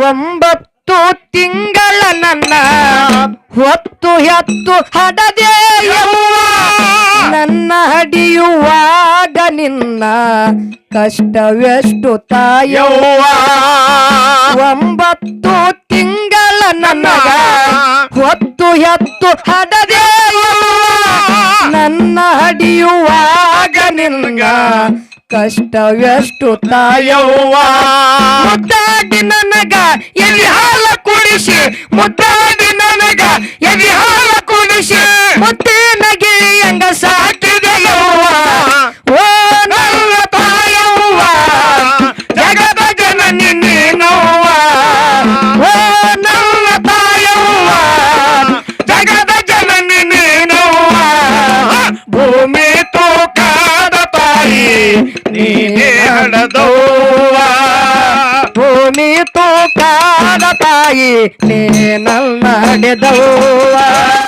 ಒಂಬತ್ತು ತಿಂಗಳ ನನ್ನ ಹೊತ್ತು ಎತ್ತು ಹಡದೆ ನನ್ನ ಹಡಿಯುವಾಗ ನಿನ್ನ ಕಷ್ಟವೆಷ್ಟು ತಾಯವ್ವ? ಒಂಬತ್ತು ತಿಂಗಳ ನನ್ನ ಹೊತ್ತು ಎತ್ತು ಹಡದೆ ನನ್ನ ಹಡಿಯುವಾಗ ನಿನ್ನ ಕಷ್ಟವೆಷ್ಟು ತಾಯವ್ವ? ಎಲ್ಲಿ ಹಾಲ ಕುಡಿಸಿ ಮುದ್ದಾಡಿ ನನಗ ಎದಿ ಹಾಲ ಕುಡಿಸಿ ಮುದ್ದಿನ ಗಿಳಿಯಂಗ ಸಾಕಿದೆಯವ್ವ. ಓ ನನ್ನ ತಾಯವ್ವ, ಜಗದ ಜನನಿ ನೀನವ್ವ. ಓ ನನ್ನ ತಾಯವ್ವ, ಜಗದ ಜನನಿ ನೀನವ್ವ. ಭೂಮಿ ತೂಕಾದ ತಾಯಿ, ನೀನೇ ಹಡದವ್ವ ಭೂಮಿ ತೂಕಾದ ತಾಯಿ ನೀ ನನ್ನ